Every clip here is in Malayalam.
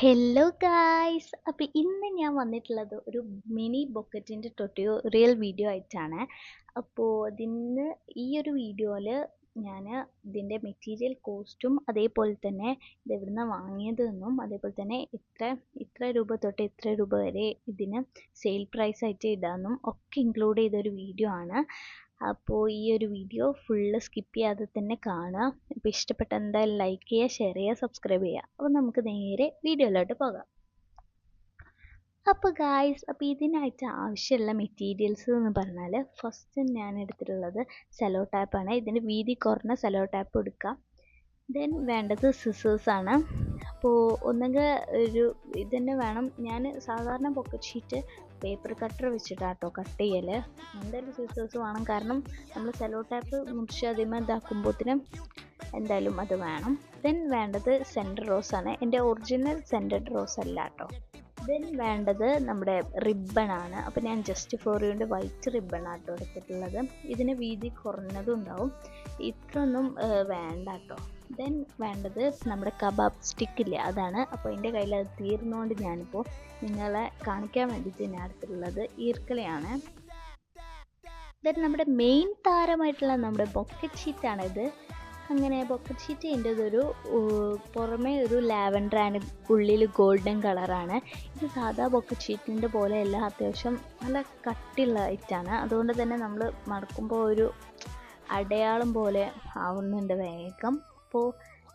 ഹലോ ഗായ്സ് അപ്പോൾ ഇന്ന് ഞാൻ വന്നിട്ടുള്ളത് ഒരു മിനി ബൊക്കറ്റിന്റെ റിയൽ വീഡിയോ ആയിട്ടാണ്. അപ്പോൾ അതിന് ഈ ഒരു വീഡിയോയിൽ ഞാൻ ഇതിന്റെ മെറ്റീരിയൽ കോസ്റ്റും അതേപോലെ തന്നെ ഇത് എവിടുന്ന് വാങ്ങിയതെന്നും അതേപോലെ തന്നെ ഇത്ര ഇത്ര രൂപ തൊട്ട് ഇത്ര രൂപ വരെ ഇതിന് സെയിൽ പ്രൈസ് ആയിട്ട് ഇടാമെന്നും ഒക്കെ ഇൻക്ലൂഡ് ചെയ്തൊരു വീഡിയോ ആണ്. അപ്പോൾ ഈ ഒരു വീഡിയോ ഫുള്ള് സ്കിപ്പ് ചെയ്യാതെ തന്നെ കാണുക അപ്പോൾ ഇഷ്ടപ്പെട്ട എന്തായാലും ലൈക്ക് ചെയ്യുക ഷെയർ ചെയ്യുക സബ്സ്ക്രൈബ് ചെയ്യുക. അപ്പോൾ നമുക്ക് നേരെ വീഡിയോയിലോട്ട് പോകാം. അപ്പോൾ ഗായ്സ് അപ്പോൾ ഇതിനായിട്ട് ആവശ്യമുള്ള മെറ്റീരിയൽസ് എന്ന് പറഞ്ഞാൽ ഫസ്റ്റ് ഞാൻ എടുത്തിട്ടുള്ളത് സെലോ ടാപ്പാണ് ഇതിന് വീതി കുറഞ്ഞ സെലോ ടാപ്പ് എടുക്കാം. ദെൻ വേണ്ടത് സിസേഴ്സാണ് അപ്പോൾ ഒന്നുകിൽ ഒരു ഇതന്നെ വേണം. ഞാൻ സാധാരണ പോക്കറ്റ് ഷീറ്റ് പേപ്പർ കട്ടർ വെച്ചിട്ടാണ് കേട്ടോ കട്ട് ചെയ്യൽ എന്തായാലും സിസേഴ്സ് വേണം. കാരണം നമ്മൾ സെലോ ടാപ്പ് മുറിച്ച് അതിമ ഇതാക്കുമ്പോഴത്തേനും എന്തായാലും അത് വേണം. ദെൻ വേണ്ടത് സെന്റർ റോസ് ആണ്. എന്റെ ഒറിജിനൽ സെന്റഡ് റോസ് അല്ല കേട്ടോ ദെൻ വേണ്ടത് നമ്മുടെ റിബണാണ് അപ്പോൾ ഞാൻ ജസ്റ്റ് ഫോർ യുണ്ട് വൈറ്റ് റിബൺ ആട്ടോ എടുത്തിട്ടുള്ളത്. ഇതിന് വീതി കുറഞ്ഞതും ഉണ്ടാവും. ഇത്രയൊന്നും വേണ്ട കേട്ടോ ദെൻ വേണ്ടത് നമ്മുടെ കബാബ് സ്റ്റിക്കില്ലേ അതാണ്. അപ്പോൾ എന്റെ കയ്യിൽ അത് തീർന്നുകൊണ്ട് ഞാനിപ്പോൾ നിങ്ങളെ കാണിക്കാൻ വേണ്ടിയിട്ട് ഞാൻ അടുത്തുള്ളത് ഈർക്കലയാണ്. ദെൻ നമ്മുടെ മെയിൻ താരമായിട്ടുള്ള നമ്മുടെ ബൊക്കറ്റ് ഷീറ്റാണിത് അങ്ങനെ ബൊക്കറ്റ് ഷീറ്റ് എന്റെ ഒരു പുറമേ ഒരു ലാവൻഡറാണ് ഉള്ളിൽ ഗോൾഡൻ കളറാണ് ഇത് സാധാ ബൊക്കറ്റ് ഷീറ്റിന്റെ പോലെയല്ല അത്യാവശ്യം നല്ല കട്ടിയുള്ള ഐറ്റാണ് അതുകൊണ്ട് തന്നെ നമ്മൾ മടക്കുമ്പോൾ ഒരു അടയാളം പോലെ ആവുന്നുണ്ട് വേഗം. അപ്പോൾ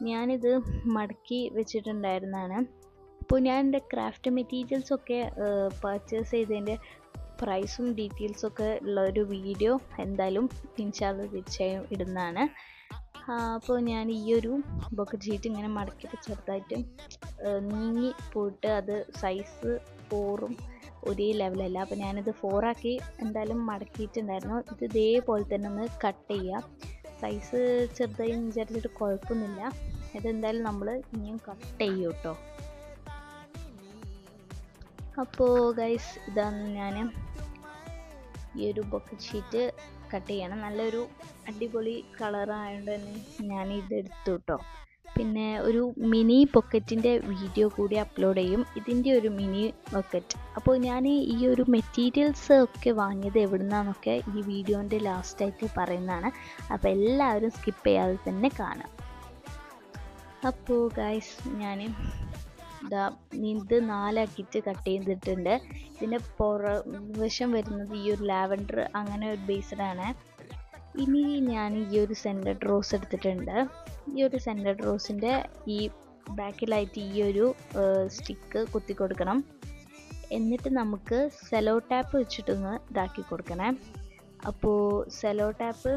ഞാനിത് മടക്കി വെച്ചിട്ടുണ്ടായിരുന്നതാണ് അപ്പോൾ ഞാൻ എന്റെ ക്രാഫ്റ്റ് മെറ്റീരിയൽസൊക്കെ പർച്ചേസ് ചെയ്തതിന്റെ പ്രൈസും ഡീറ്റെയിൽസൊക്കെ ഉള്ള ഒരു വീഡിയോ എന്തായാലും ഇൻഷാല്ല തീർച്ചയായും ഇടുന്നതാണ്. അപ്പോൾ ഞാൻ ഈ ഒരു ബക്കറ്റ് ഷീറ്റ് ഇങ്ങനെ മടക്കി ചെറുതായിട്ട് നീങ്ങി പോയിട്ട് അത് സൈസ് ഫോറും ഒരേ ലെവലല്ല അപ്പോൾ ഞാനിത് ഫോറാക്കി എന്തായാലും മടക്കിയിട്ടുണ്ടായിരുന്നു. ഇത് ഇതേപോലെ തന്നെ ഒന്ന് കട്ട് ചെയ്യുക സൈസ് ചെറുതായി വിചാരിച്ചിട്ട് കുഴപ്പമൊന്നുമില്ല. ഇതെന്തായാലും നമ്മൾ ഇനിയും കട്ട് ചെയ്യും കേട്ടോ അപ്പോൾ ഗൈസ് ഇതാണ് ഞാൻ ഈ ഒരു ബൊക്കറ്റ് ഷീറ്റ് കട്ട് ചെയ്യണം. നല്ലൊരു അടിപൊളി കളറായതുകൊണ്ട് തന്നെ ഞാൻ ഇത് കേട്ടോ പിന്നെ ഒരു മിനി പൊക്കറ്റിന്റെ വീഡിയോ കൂടി അപ്ലോഡ് ചെയ്യും. ഇതിന്റെ ഒരു മിനി പൊക്കറ്റ് അപ്പോൾ ഞാൻ ഈ ഒരു മെറ്റീരിയൽസ് ഒക്കെ വാങ്ങിയത് എവിടുന്നാന്നൊക്കെ ഈ വീഡിയോന്റെ ലാസ്റ്റായിട്ട് പറയുന്നതാണ്. അപ്പോൾ എല്ലാവരും സ്കിപ്പ് ചെയ്യാതെ തന്നെ കാണാം. അപ്പോൾ ഗായ്സ് ഞാൻ ഇതാ ഇത് നാലാക്കിയിട്ട് കട്ട് ചെയ്തിട്ടുണ്ട്. ഇതിന്റെ പുറ വശം വരുന്നത് ഈ ഒരു ലാവൻഡർ അങ്ങനെ ഒരു ബേസ്ഡാണ് ഇനി ഞാൻ ഈ ഒരു സെന്റഡ് റോസ് എടുത്തിട്ടുണ്ട്. ഈ ഒരു സെന്റഡ് റോസിന്റെ ഈ ബാക്കിലായിട്ട് ഈ ഒരു സ്റ്റിക്ക് കുത്തി കൊടുക്കണം. എന്നിട്ട് നമുക്ക് സെലോ ടാപ്പ് വെച്ചിട്ടൊന്ന് ഇതാക്കി കൊടുക്കണേ. അപ്പോൾ സെലോ ടാപ്പ്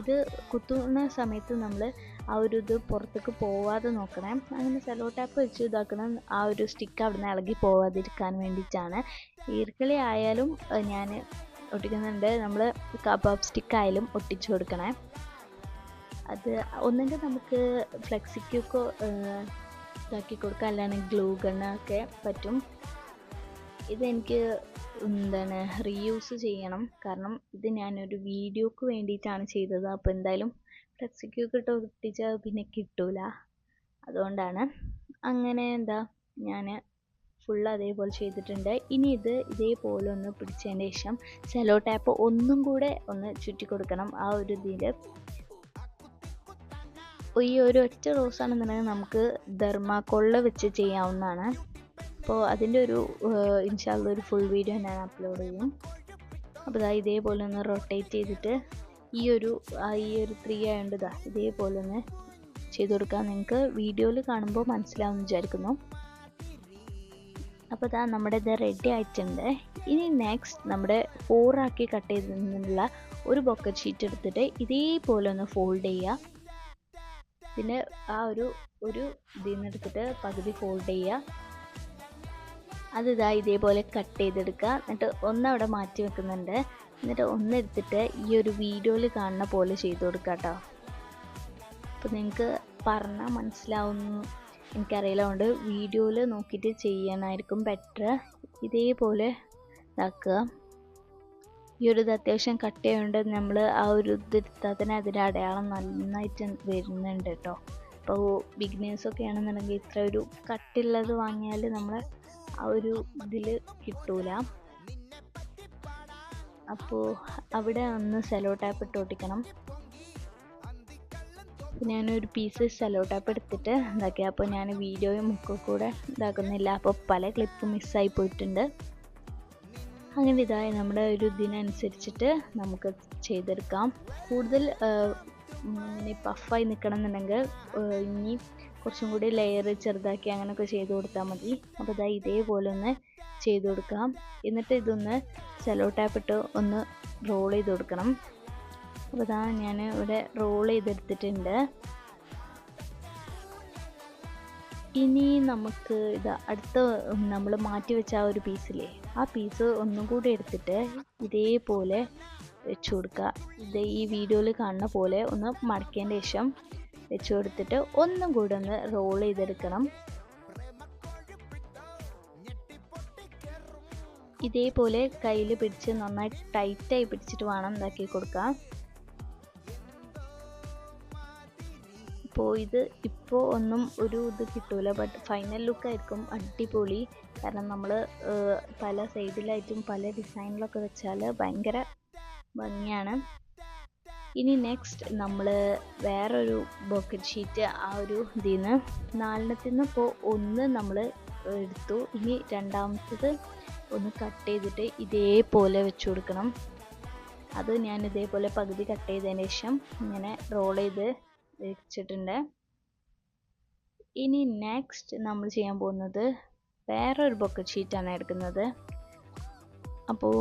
ഇത് കുത്തുന്ന സമയത്ത് നമ്മൾ ആ ഒരു ഇത് പുറത്തേക്ക് പോവാതെ നോക്കണേ. അങ്ങനെ സെലോ ടാപ്പ് വെച്ച് ഇതാക്കണം ആ ഒരു സ്റ്റിക്ക് അവിടെ നിന്ന് ഇളകി പോവാതിരിക്കാൻ വേണ്ടിയിട്ടാണ്. ഈർക്കിളി ആയാലും ഞാൻ ഒട്ടിക്കുന്നുണ്ട്. നമ്മൾ കബാബ് സ്റ്റിക്ക് ആയാലും ഒട്ടിച്ചു കൊടുക്കണേ. അത് ഒന്നെങ്കിൽ നമുക്ക് ഫ്ലെക്സിക്കൊക്കെ ഇതാക്കി കൊടുക്കാം. അല്ലാണ്ട് ഗ്ലൂ ഗണ്ണൊക്കെ പറ്റും. ഇതെനിക്ക് എന്താണ് റീയൂസ് ചെയ്യണം. കാരണം ഇത് ഞാനൊരു വീഡിയോക്ക് വേണ്ടിയിട്ടാണ് ചെയ്തത്. അപ്പോൾ എന്തായാലും ഫ്ലെക്സിക്കൊക്കെ ഇട്ട് ഒട്ടിച്ചാൽ പിന്നെ കിട്ടൂല. അതുകൊണ്ടാണ്. അങ്ങനെ എന്താ ഞാൻ ഫുൾ അതേപോലെ ചെയ്തിട്ടുണ്ട്. ഇനി ഇത് ഇതേപോലെ ഒന്ന് പിടിച്ചതിന് ശേഷം സെലോ ടാപ്പ് ഒന്നും കൂടെ ഒന്ന് ചുറ്റി കൊടുക്കണം ആ ഒരു ഇതിൽ ഈ ഒരു ഒറ്റ റോസാണെന്നുണ്ടെങ്കിൽ നമുക്ക് ധർമാക്കോളിൽ വെച്ച് ചെയ്യാവുന്നതാണ്. അപ്പോൾ അതിന്റെ ഒരു ഇൻഷാല്ല ഒരു ഫുൾ വീഡിയോ ഞാൻ അപ്ലോഡ് ചെയ്യും. അപ്പോൾ ഇതാ ഇതേപോലെ ഒന്ന് റൊട്ടേറ്റ് ചെയ്തിട്ട് ഈ ഒരു ഈ ഒരു ത്രീ ആയതുകൊണ്ട് ഇതാ ഇതേപോലെ ഒന്ന് ചെയ്ത് കൊടുക്കാം നിങ്ങൾക്ക് വീഡിയോയിൽ കാണുമ്പോൾ മനസ്സിലാവുമെന്ന് വിചാരിക്കുന്നു. അപ്പോൾ ഇതാ നമ്മുടെ ഇത് റെഡി ആയിട്ടുണ്ട്. ഇനി നെക്സ്റ്റ് നമ്മുടെ ഫോറാക്കി കട്ട് ചെയ്തിട്ടുള്ള ഒരു ബൊക്കറ്റ് ഷീറ്റ് എടുത്തിട്ട് ഇതേപോലെ ഒന്ന് ഫോൾഡ് ചെയ്യുക പിന്നെ ആ ഒരു ഒരു ഇതിൽ നിന്ന് എടുത്തിട്ട് പകുതി ഫോൾഡ് ചെയ്യുക അത് ഇതാ ഇതേപോലെ കട്ട് ചെയ്തെടുക്കുക എന്നിട്ട് ഒന്ന് അവിടെ മാറ്റി വെക്കുന്നുണ്ട്. എന്നിട്ട് ഒന്ന് എടുത്തിട്ട് ഈ ഒരു വീഡിയോയിൽ കാണുന്ന പോലെ ചെയ്ത് കൊടുക്കുക കേട്ടോ അപ്പോൾ നിങ്ങൾക്ക് പറഞ്ഞാൽ മനസ്സിലാവുന്നു. എനിക്കറിയില്ല അതുകൊണ്ട് വീഡിയോയിൽ നോക്കിയിട്ട് ചെയ്യാനായിരിക്കും ബെറ്റർ ഇതേപോലെ ഇതാക്കുക. ഈ ഒരു ഇത് അത്യാവശ്യം കട്ട് ചെയ്യുന്നുണ്ട് നമ്മൾ ആ ഒരു ഇത് എടുത്താൽ തന്നെ അതിന്റെ അടയാളം നന്നായിട്ട് വരുന്നുണ്ട് കേട്ടോ. അപ്പോൾ ബിഗിനേഴ്സൊക്കെ ആണെന്നുണ്ടെങ്കിൽ ഇത്ര ഒരു കട്ടുള്ളത് വാങ്ങിയാൽ നമ്മൾ ആ ഒരു ഇതിൽ കിട്ടൂല. അപ്പോൾ അവിടെ ഒന്ന് സെലോ ടാപ്പ് ഇട്ട് ഒട്ടിക്കണം ഞാനൊരു പീസ് സെലോ ടാപ്പ് എടുത്തിട്ട് ഇതാക്കി. അപ്പോൾ ഞാൻ വീഡിയോയും ഒക്കെ കൂടെ ഇതാക്കുന്നില്ല. അപ്പോൾ പല ക്ലിപ്പ് മിസ്സായി പോയിട്ടുണ്ട്. അങ്ങനെ ഇതായി നമ്മുടെ ഒരു ഇതിനനുസരിച്ചിട്ട് നമുക്ക് ചെയ്തെടുക്കാം. കൂടുതൽ ഇനി പഫായി നിൽക്കണം എന്നുണ്ടെങ്കിൽ ഇനി കുറച്ചും കൂടി ലെയർ ചെറുതാക്കി അങ്ങനെയൊക്കെ ചെയ്ത് കൊടുത്താൽ മതി. അപ്പോൾ ഇതാ ഇതേപോലെ ഒന്ന് ചെയ്ത് കൊടുക്കാം. എന്നിട്ട് ഇതൊന്ന് സെലോ ടാപ്പ് ഇട്ട് ഒന്ന് റോൾ ചെയ്ത് കൊടുക്കണം. അപ്പോൾ ഇതാ ഞാൻ ഇവിടെ റോൾ ചെയ്തെടുത്തിട്ടുണ്ട്. ഇനി നമുക്ക് ഇതാ അടുത്ത നമ്മൾ മാറ്റി വെച്ച ആ ഒരു പീസില്ലേ ആ പീസ് ഒന്നും കൂടി എടുത്തിട്ട് ഇതേപോലെ വെച്ച് കൊടുക്കുക ഇത് ഈ വീഡിയോയിൽ കാണുന്ന പോലെ ഒന്ന് മടക്കേണ്ട ശേഷം വെച്ച് കൊടുത്തിട്ട് ഒന്നും കൂടി ഒന്ന് റോൾ ചെയ്തെടുക്കണം. ഇതേപോലെ കയ്യിൽ പിടിച്ച് നന്നായി ടൈറ്റായി പിടിച്ചിട്ട് വേണം ഇതാക്കി കൊടുക്കാം അപ്പോൾ ഇത് ഇപ്പോൾ ഒന്നും ഒരു ഇത് കിട്ടൂല. ബട്ട് ഫൈനൽ ലുക്കായിരിക്കും അടിപൊളി. കാരണം നമ്മൾ പല സൈഡിലായിട്ടും പല ഡിസൈനിലൊക്കെ വെച്ചാൽ ഭയങ്കര ഭംഗിയാണ്. ഇനി നെക്സ്റ്റ് നമ്മൾ വേറൊരു ബോക്കറ്റ് ഷീറ്റ് ആ ഒരു ഇതിൽ നിന്ന് നാലെണ്ണത്തിൽ നിന്ന് ഇപ്പോൾ ഒന്ന് നമ്മൾ എടുത്തു. ഇനി രണ്ടാമത്തത് ഒന്ന് കട്ട് ചെയ്തിട്ട് ഇതേപോലെ വെച്ച് കൊടുക്കണം. അത് ഞാൻ ഇതേപോലെ പകുതി കട്ട് ചെയ്തതിന് ശേഷം ഇങ്ങനെ റോൾ ചെയ്ത് വെച്ചിട്ടുണ്ട്. ഇനി നെക്സ്റ്റ് നമ്മൾ ചെയ്യാൻ പോകുന്നത് വേറെ വേറൊരു ബൊക്കറ്റ് ഷീറ്റാണ് എടുക്കുന്നത്. അപ്പോൾ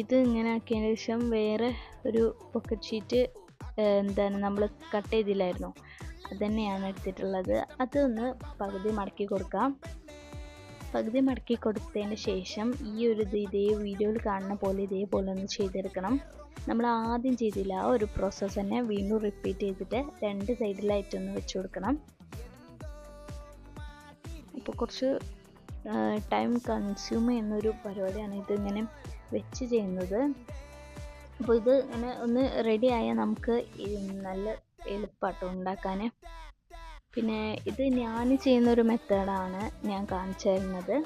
ഇത് ഇങ്ങനെ ആക്കിയതിന് ശേഷം വേറെ ഒരു പൊക്കറ്റ് ഷീറ്റ് എന്താണ് നമ്മൾ കട്ട് ചെയ്തില്ലായിരുന്നു. അത് തന്നെയാണ് എടുത്തിട്ടുള്ളത്. അതൊന്ന് പകുതി മടക്കി കൊടുക്കാം. പകുതി മടക്കി കൊടുത്തതിന് ശേഷം ഈ ഒരു ഇത് ഇതേ വീഡിയോയിൽ കാണുന്ന പോലെ ഇതേപോലെ ഒന്ന് ചെയ്തെടുക്കണം. നമ്മൾ ആദ്യം ചെയ്തില്ല. ആ ഒരു പ്രോസസ്സ് തന്നെ വീണ്ടും റിപ്പീറ്റ് ചെയ്തിട്ട് രണ്ട് സൈഡിലായിട്ടൊന്ന് വെച്ച് കൊടുക്കണം. അപ്പോൾ കുറച്ച് ടൈം കൺസ്യൂം ചെയ്യുന്നൊരു പരിപാടിയാണ് ഇതിങ്ങനെ വെച്ച് ചെയ്യുന്നത്. അപ്പോൾ ഇത് ഇങ്ങനെ ഒന്ന് റെഡി ആയാൽ നമുക്ക് നല്ല എളുപ്പമാട്ടോ ഉണ്ടാക്കാൻ പിന്നെ ഇത് ഞാൻ ചെയ്യുന്നൊരു മെത്തേഡാണ് ഞാൻ കാണിച്ചു തരുന്നത്.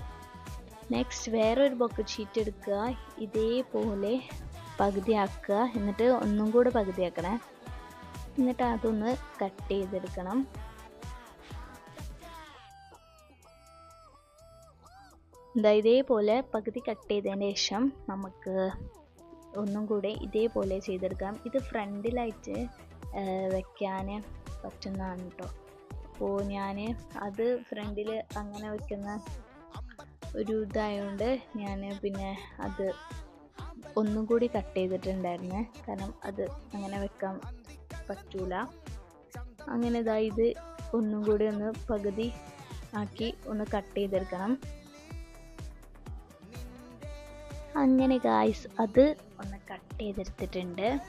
നെക്സ്റ്റ് വേറൊരു ബക്കറ്റ് ഷീറ്റ് എടുക്കുക. ഇതേപോലെ പകുതിയാക്കുക. എന്നിട്ട് ഒന്നും കൂടെ പകുതിയാക്കണേ. എന്നിട്ട് അതൊന്ന് കട്ട് ചെയ്തെടുക്കണം. എന്താ ഇതേപോലെ പകുതി കട്ട് ചെയ്തതിന് ശേഷം നമുക്ക് ഒന്നും കൂടെ ഇതേപോലെ ചെയ്തെടുക്കാം. ഇത് ഫ്രണ്ടിലായിട്ട് വെക്കാൻ പറ്റുന്നതാണ് കേട്ടോ അപ്പോൾ ഞാൻ അത് ഫ്രണ്ടിൽ അങ്ങനെ വെക്കുന്ന ഒരു ഇതായതുകൊണ്ട് ഞാൻ പിന്നെ അത് ഒന്നും കൂടി കട്ട് ചെയ്തിട്ടുണ്ടായിരുന്നു. കാരണം അത് അങ്ങനെ വെക്കാൻ പറ്റൂല. അങ്ങനെ ഇതാ ഇത് ഒന്നും കൂടി ഒന്ന് പകുതി ആക്കി ഒന്ന് കട്ട് ചെയ്തെടുക്കണം. അങ്ങനെ ഗായ്സ് അത് ഒന്ന് കട്ട് ചെയ്തെടുത്തിട്ടുണ്ട്.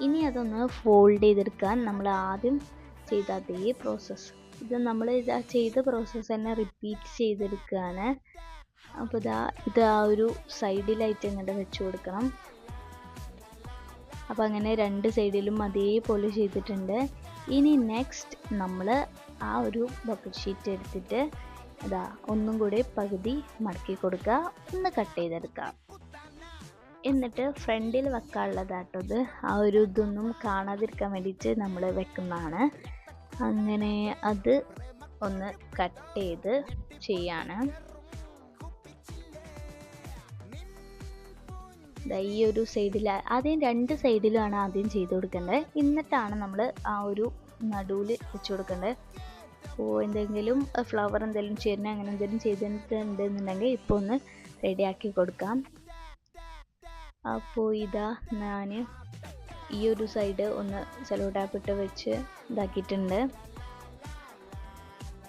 ഇനി അതൊന്ന് ഫോൾഡ് ചെയ്തെടുക്കാൻ നമ്മൾ ആദ്യം ചെയ്ത അതേ പ്രോസസ്സ് ഇത് നമ്മൾ ചെയ്ത പ്രോസസ്സ് തന്നെ റിപ്പീറ്റ് ചെയ്തെടുക്കുകയാണ് അപ്പോൾ ഇതാ ഇത് ആ ഒരു സൈഡിലായിട്ട് ഇങ്ങോട്ട് വെച്ച് കൊടുക്കണം. അപ്പോൾ അങ്ങനെ രണ്ട് സൈഡിലും അതേപോലെ ചെയ്തിട്ടുണ്ട്. ഇനി നെക്സ്റ്റ് നമ്മൾ ആ ഒരു ബക്കറ്റ് ഷീറ്റ് എടുത്തിട്ട് ഇതാ ഒന്നും കൂടി പകുതി മടക്കി കൊടുക്കുക. ഒന്ന് കട്ട് ചെയ്തെടുക്കുക. എന്നിട്ട് ഫ്രണ്ടിൽ ഇത്. ആ ഒരു ഇതൊന്നും കാണാതിരിക്കാൻ വേണ്ടിയിട്ട് നമ്മൾ വെക്കുന്നതാണ്. അങ്ങനെ അത് ഒന്ന് കട്ട് ചെയ്ത് ചെയ്യാണ്. ഈ ഒരു സൈഡിൽ ആദ്യം രണ്ട് സൈഡിലാണ് ആദ്യം ചെയ്ത് കൊടുക്കേണ്ടത് എന്നിട്ടാണ് നമ്മൾ ആ ഒരു നടുവിൽ വെച്ച് കൊടുക്കേണ്ടത് അപ്പോൾ എന്തെങ്കിലും ഫ്ലവർ എന്തെങ്കിലും ചേരുന്ന അങ്ങനെ എന്തെങ്കിലും ചെയ്തിട്ടുണ്ടെന്നുണ്ടെങ്കിൽ ഇപ്പോൾ ഒന്ന് റെഡിയാക്കി കൊടുക്കാം. അപ്പോൾ ഇതാ ഞാൻ ഈ ഒരു സൈഡ് ഒന്ന് സെലോ വെച്ച് ഇതാക്കിയിട്ടുണ്ട്.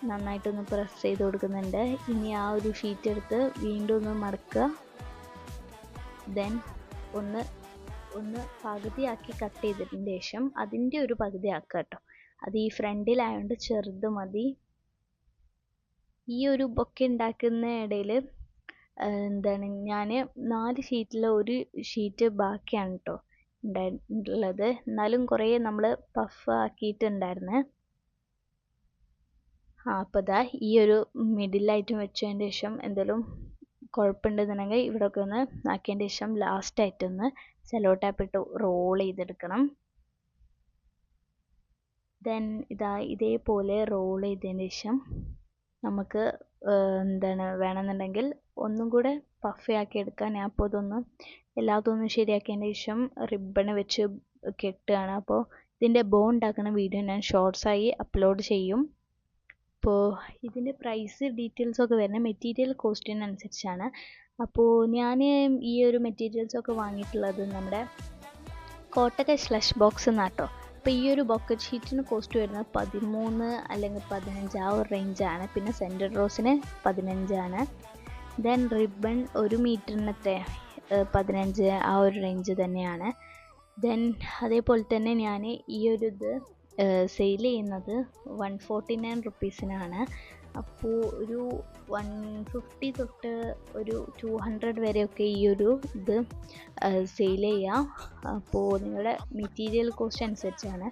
നന്നായിട്ടൊന്ന് പ്രസ് ചെയ്ത് കൊടുക്കുന്നുണ്ട്. ഇനി ആ ഒരു ഷീറ്റ് എടുത്ത് വീണ്ടും ഒന്ന് മടക്കുക ദെൻ ഒന്ന് ഒന്ന് പകുതിയാക്കി കട്ട് ചെയ്തതിന് ശേഷം അതിന്റെ ഒരു പകുതി ആക്കുക കേട്ടോ അത് ഈ ഫ്രണ്ടിലായതുകൊണ്ട് ചെറുത് മതി. ഈ ഒരു ബൊക്കെ ഉണ്ടാക്കുന്ന ഇടയിൽ എന്താണ് ഞാൻ നാല് ഷീറ്റിൽ ഒരു ഷീറ്റ് ബാക്കിയാണ് കേട്ടോ ഉണ്ടായിട്ടുള്ളത് എന്നാലും കുറേ നമ്മൾ പഫ് ആക്കിയിട്ടുണ്ടായിരുന്നു. ആ അപ്പോൾ ദാ ഈ ഒരു മിഡിലായിട്ടും വെച്ചതിന് ശേഷം എന്തെങ്കിലും കുഴപ്പമുണ്ടെന്നുണ്ടെങ്കിൽ ഇവിടെയൊക്കെ ഒന്ന് ആക്കിയതിന്റെ ശേഷം ലാസ്റ്റായിട്ടൊന്ന് സെലോ ടാപ്പ് ഇട്ട് റോൾ ചെയ്തെടുക്കണം. ദെൻ ഇതാ ഇതേപോലെ റോൾ ചെയ്തതിന് ശേഷം നമുക്ക് എന്താണ് വേണമെന്നുണ്ടെങ്കിൽ ഒന്നും കൂടെ പഫി ആക്കി എടുക്കാൻ അപ്പോൾ ഇതൊന്ന് എല്ലാതൊന്നും ശരിയാക്കിയതിന് ശേഷം റിബണ് വെച്ച് കെട്ടുകയാണ്. അപ്പോൾ ഇതിന്റെ ബോ ഉണ്ടാക്കുന്ന വീഡിയോ ഞാൻ ഷോർട്സായി അപ്ലോഡ് ചെയ്യും. അപ്പോൾ ഇതിന്റെ പ്രൈസ് ഡീറ്റെയിൽസ് ഒക്കെ വരുന്നത് മെറ്റീരിയൽ കോസ്റ്റിനനുസരിച്ചാണ് അപ്പോൾ ഞാൻ ഈ ഒരു മെറ്റീരിയൽസ് ഒക്കെ വാങ്ങിയിട്ടുള്ളത് നമ്മുടെ കോട്ടക സ്ലഷ് ബോക്സ് എന്നാട്ടോ അപ്പോൾ ഈ ഒരു ബൊക്കറ്റ് ഷീറ്റിന് കോസ്റ്റ് വരുന്നത് പതിമൂന്ന് അല്ലെങ്കിൽ പതിനഞ്ച് ആ ഒരു റേഞ്ചാണ് പിന്നെ സെന്റർ റോസിന് പതിനഞ്ചാണ് ദെൻ റിബൺ ഒരു മീറ്ററിനത്തെ പതിനഞ്ച് ആ ഒരു റേഞ്ച് തന്നെയാണ്. ദെൻ അതേപോലെ തന്നെ ഞാൻ ഈ ഒരു ഇത് സെയിൽ ചെയ്യുന്നത് വൺ ഫോർട്ടി നയൻ റുപ്പീസിനാണ് അപ്പോൾ ഒരു വൺ ഫിഫ്റ്റി തൊട്ട് ഒരു ടു ഹൺഡ്രഡ് വരെയൊക്കെ ഈ ഒരു ഇത് സെയിൽ ചെയ്യാം. അപ്പോൾ നിങ്ങളുടെ മെറ്റീരിയൽ കോസ്റ്റ് അനുസരിച്ചാണ്.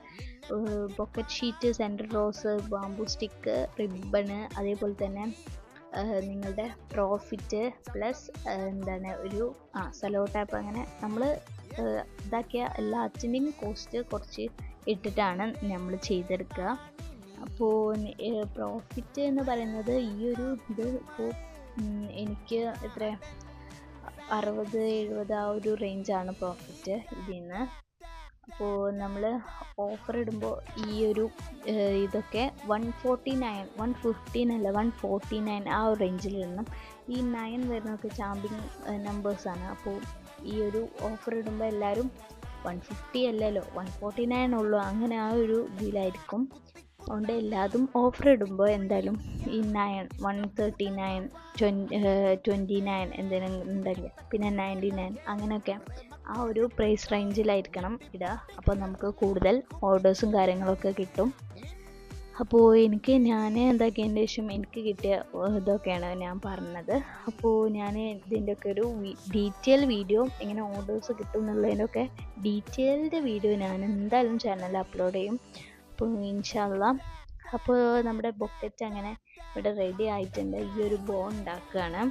Pocket sheet centre rose bamboo stick ribbon അതേപോലെ തന്നെ നിങ്ങളുടെ പ്രോഫിറ്റ് പ്ലസ് എന്താണ് ഒരു ആ സലോ ടാപ്പ് അങ്ങനെ നമ്മൾ ഇതാക്കിയ എല്ലാത്തിന്റെയും കോസ്റ്റ് കുറച്ച് ഇട്ടിട്ടാണ് നമ്മൾ ചെയ്തെടുക്കുക. അപ്പോൾ പ്രോഫിറ്റ് എന്ന് പറയുന്നത് ഈ ഒരു ഇത് ഇപ്പോൾ എനിക്ക് എത്ര അറുപത് എഴുപത് ആ ഒരു റേഞ്ചാണ് പ്രോഫിറ്റ് ഇതിൽ നിന്ന്. അപ്പോൾ നമ്മൾ ഓഫർ ഇടുമ്പോൾ ഈ ഒരു ഇതൊക്കെ one forty nine one fifteen അല്ല വൺ ഫോർട്ടി നയൻ ആ ഒരു റേഞ്ചിൽ നിന്നും ഈ നയൻ വരുന്നതൊക്കെ ചാമ്പിങ് നമ്പേഴ്സാണ് അപ്പോൾ ഈ ഒരു ഓഫർ ഇടുമ്പോൾ എല്ലാവരും വൺ ഫിഫ്റ്റി അല്ലല്ലോ വൺ ഫോർട്ടി നയൻ ഉള്ളൂ. അങ്ങനെ ആ ഒരു ഇതിലായിരിക്കും. അതുകൊണ്ട് എല്ലാതും ഓഫർ ഇടുമ്പോൾ എന്തായാലും ഈ nine one thirty nine twenty nine എന്തെങ്കിലും ഉണ്ടല്ല പിന്നെ നയന്റി നയൻ അങ്ങനെയൊക്കെ ആ ഒരു പ്രൈസ് റേഞ്ചിലായിരിക്കണം ഇടുക അപ്പോൾ നമുക്ക് കൂടുതൽ ഓർഡേഴ്സും കാര്യങ്ങളൊക്കെ കിട്ടും. അപ്പോൾ എനിക്ക് ഞാൻ എന്താക്കിയതിന്റെ ശേഷം എനിക്ക് കിട്ടിയ ഇതൊക്കെയാണ് ഞാൻ പറഞ്ഞത്. അപ്പോൾ ഞാൻ ഇതിന്റെയൊക്കെ ഒരു ഡീറ്റെയിൽ വീഡിയോ എങ്ങനെ ഓർഡേഴ്സ് കിട്ടും എന്നുള്ളതിന്റെയൊക്കെ ഡീറ്റെയിൽഡ് വീഡിയോ ഞാൻ എന്തായാലും ചാനലിൽ അപ്ലോഡ് ചെയ്യും. അപ്പോൾ ഇൻഷാല്ല അപ്പോൾ നമ്മുടെ ബൊക്കറ്റ് അങ്ങനെ ഇവിടെ റെഡി ആയിട്ടുണ്ട്. ഈ ഒരു ബോ ഉണ്ടാക്കുകയാണ്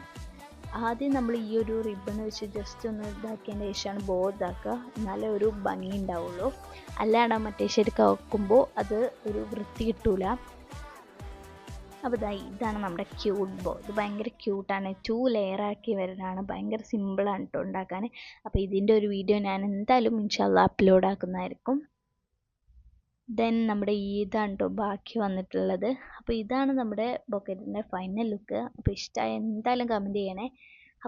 ആദ്യം നമ്മൾ ഈ ഒരു റിബൺ വെച്ച് ജസ്റ്റ് ഒന്ന് ഇതാക്കിയതിന്റെ ശേഷമാണ് ബോ ഇതാക്കുക. എന്നാലേ ഒരു ഭംഗി ഉണ്ടാവുള്ളൂ. അല്ലാണ്ട് മറ്റേ ശരിക്കും വെക്കുമ്പോൾ അത് ഒരു വൃത്തി കിട്ടൂല. അപ്പോൾ ഇതാ ഇതാണ് നമ്മുടെ ക്യൂട്ട് ബോ ഇത് ഭയങ്കര ക്യൂട്ടാണ് ടു ലെയർ ആക്കി വരുന്നതാണ്. ഭയങ്കര സിമ്പിളാണ് കേട്ടോ ഉണ്ടാക്കാൻ അപ്പോൾ ഇതിന്റെ ഒരു വീഡിയോ ഞാൻ എന്തായാലും ഇൻഷാല്ല അപ്ലോഡ് ആക്കുന്നതായിരിക്കും. ദെൻ നമ്മുടെ ഇതാണ് കേട്ടോ ബാക്കി വന്നിട്ടുള്ളത്. അപ്പോൾ ഇതാണ് നമ്മുടെ ബൊക്കറ്റിന്റെ ഫൈനൽ ലുക്ക് അപ്പോൾ ഇഷ്ടമായ എന്തായാലും കമന്റ് ചെയ്യണേ.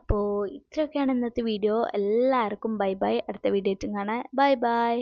അപ്പോൾ ഇത്രയൊക്കെയാണ് ഇന്നത്തെ വീഡിയോ എല്ലാവർക്കും ബൈ ബൈ അടുത്ത വീഡിയോ കാണാൻ ബൈ ബൈ